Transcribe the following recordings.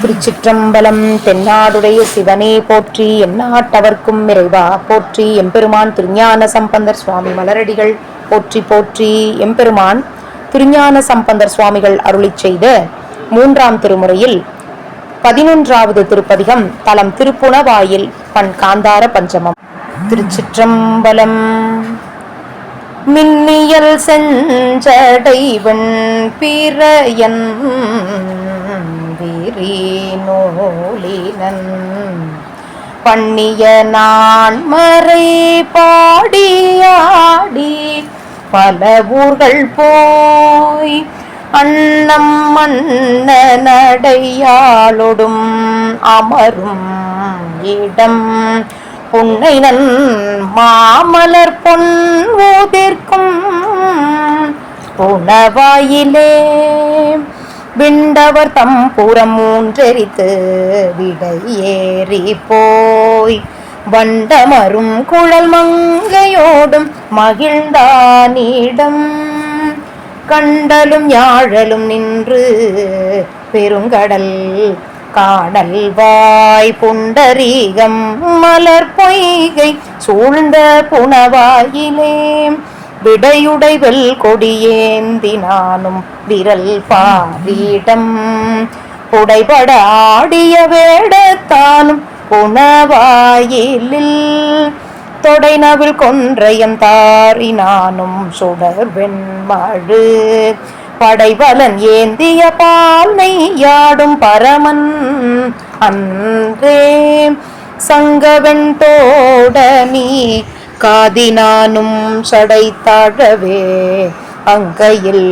திருச்சிற்றம்பலம் தென்னாடுடைய சிவனே போற்றி எந்நாட்டவர்க்கும் இறைவா போற்றி எம்பெருமான் திருஞான சம்பந்தர் சுவாமி மலரடிகள் போற்றி போற்றி. எம்பெருமான் திருஞான சம்பந்தர் சுவாமிகள் அருளி செய்த மூன்றாம் திருமுறையில் பதினொன்றாவது திருப்பதிகம் தலம் திருப்புணவாயில் பண் காந்தார பஞ்சமம். திருச்சிற்றம்பலம் மின்னியல் செஞ்சடைவன் பிறையன் விரி நூலினன் பண்ணிய நான் மறை பாடியாடி பல ஊர்கள் போய் அண்ணம் மன்ன நடையாளொடும் அமரும் இடம். புன்னைனன் மாமலர் பொன் ஊதிர்க்கும். உணவாயிலே விண்டவர் தம் புறம் ஊன்றெரித்து விடை ஏறி போய் வண்டமரும் குழல் மங்கையோடும் மகிழ்ந்தானிடம் கண்டலும் யாழலும் நின்று பெருங்கடல் காடல் வாய் புண்டரீகம் மலர் பொய்கை சூழ்ந்த புனவாயிலே. விடையுடைவெல் கொடியேந்தி நானும் விரல் பாரிடம். புடைபட ஆடிய வேடத்தானும் உணவாயிலில் தொடைநவில் கொன்றையம் தாரினானும் சுடர் வெண்மழு படைவலன் ஏந்திய பால் நெய்யாடும் பரமன் அன்றே. சங்கவெண் தோட நீ காதினானும் சடை தாழவே அங்கையில்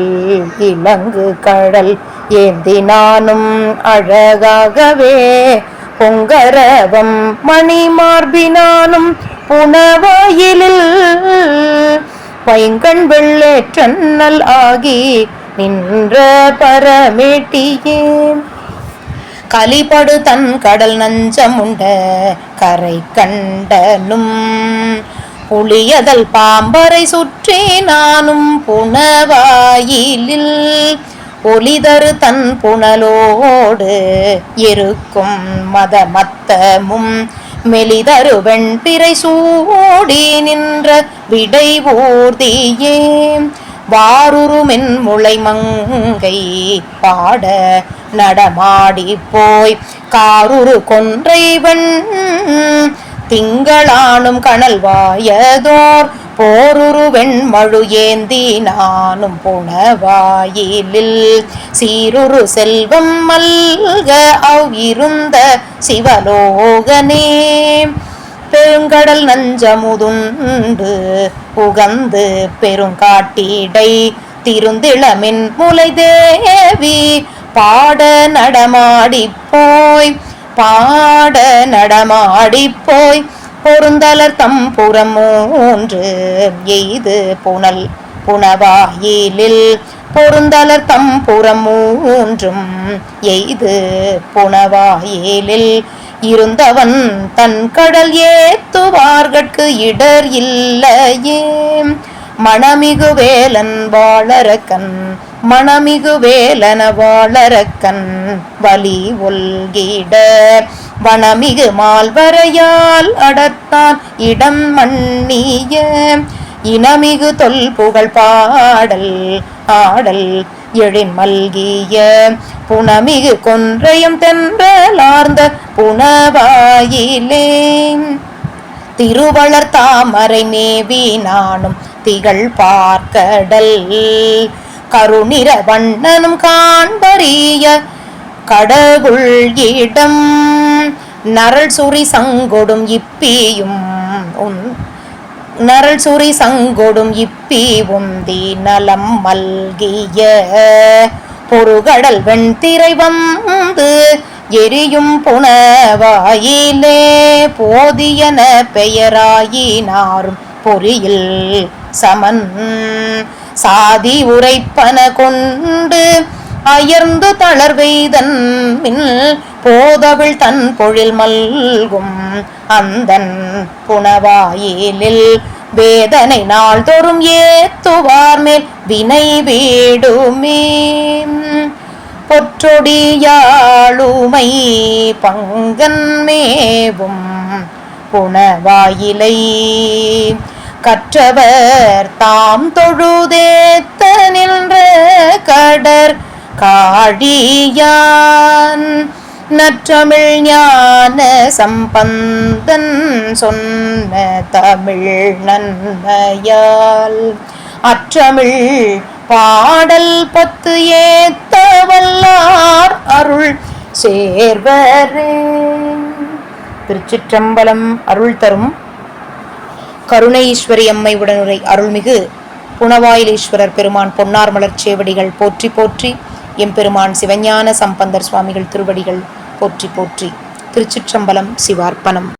இலங்கு கடல் ஏந்தினானும் அழகாகவே. பொங்கரவம் மணி மார்பினானும் புனவாயிலில் பைங்கண் வெள்ளேற்றன்னல் ஆகி நின்ற பரமேட்டியே. கலிபடு தன் கடல் நஞ்சமுண்ட கரை கண்டனும் புளியதல் பாம்பரை சுற்றி நானும் புனவாயிலில் ஒளிதரு தன் புனலோடு இருக்கும் மதமத்தமும் மெலிதரு வெண்பிறை சூடி நின்ற விடை ஊர்தியே வாருருமென் முளை மங்கை பாட நடமாடி போய் காருரு கொன்றைவன் திங்களானும் கணல் வாயதோர் போருரு வெண்மழு ஏந்தி நானும் புனவாயிலில் சீருரு செல்வம் மல்க அவ்விருந்த சிவலோகனே பெருங்கடல் நஞ்சமுதுண்டு புகந்து பெருங்காட்டிடை திருந்திளமின் முலை தேவி பாட நடமாடி போய். பாட நடமாடி போய் பொருந்தலர் தம் புறம் மூன்று எய்து புனல் புனவாயிலில். பொருந்தலர் தம் புறம் மூன்றும் எய்து புனவாயிலில். இருந்தவன் தன் கடல் ஏத்துவார்கட்கு இடர் இல்லையே. மணமிகு வேலன் வாழரக்கன் மணமிகு வேலன வாழரக்கன் வலி ஒல்கிட. வனமிகு மால்வரையால் அடத்தான் இடம் மண்ணிய இனமிகு தொல் புகழ் பாடல் ஆடல் எழின் மல்கிய. புனமிகு கொன்றையும் தென்றலார்ந்த புனவாயிலே. திருவளர் தாமரை மேவி நானும் திகழ் பார்க்கடல். கருணிர வண்ணனும் காண்பறிய கடவுள் இடம். நரள் சுரி சங்கொடும் இப்பியும் உன் நரள் சுரி சங்கொடும் இப்பி உந்தி நலம் மல்கிய. பொறுகடல் வெண்திரை வந்து எரியும் புனவாயிலே. போதியன பெயராயினாரும் பொறியில் சமன் சாதி உரைப்பன கொண்டு அயர்ந்து தளர்வெய்தன் மின் போதவிழ் தன் பொழில் மல்கும் அந்தன் புனவாயிலில் வேதனை நாள்தோறும் ஏத்துவார் மேல் வினை வீடுமே. பொற்றொடியாளுமை பங்கன் மேவும் புனவாயிலை. கற்றவர் தாம் தொழுதேத்த நின்ற கடற் காழியான். நற்றமிழ் ஞான சம்பந்தன் சொன்ன தமிழ் நன்மையால். அற்றமிழ் பாடல் பத்து ஏத்த வல்லார் அருள் சேர்வரே. திருச்சிற்றம்பலம் அருள் தரும் கருணை அம்மை உடனுரை அருள்மிகு. புனவாயிலீஸ்வரர் பெருமான் பொன்னார் மலர் சேவடிகள் போற்றி போற்றி. எம்பெருமான் சிவஞான சம்பந்தர் சுவாமிகள் திருவடிகள் போற்றி போற்றி. திருச்சிற்றம்பலம் சிவார்ப்பணம்.